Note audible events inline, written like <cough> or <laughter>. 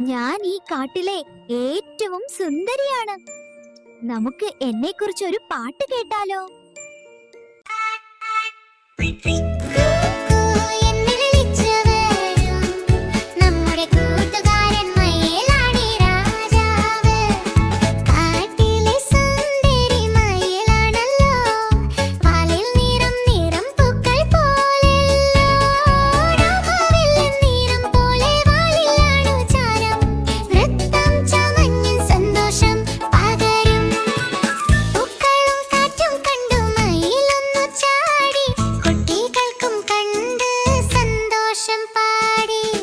ഞാൻ ഈ കാട്ടിലെ ഏറ്റവും സുന്ദരിയാണ്. നമുക്ക് എന്നെ കുറിച്ച് ഒരു പാട്ട് കേട്ടാലോ? <laughs> り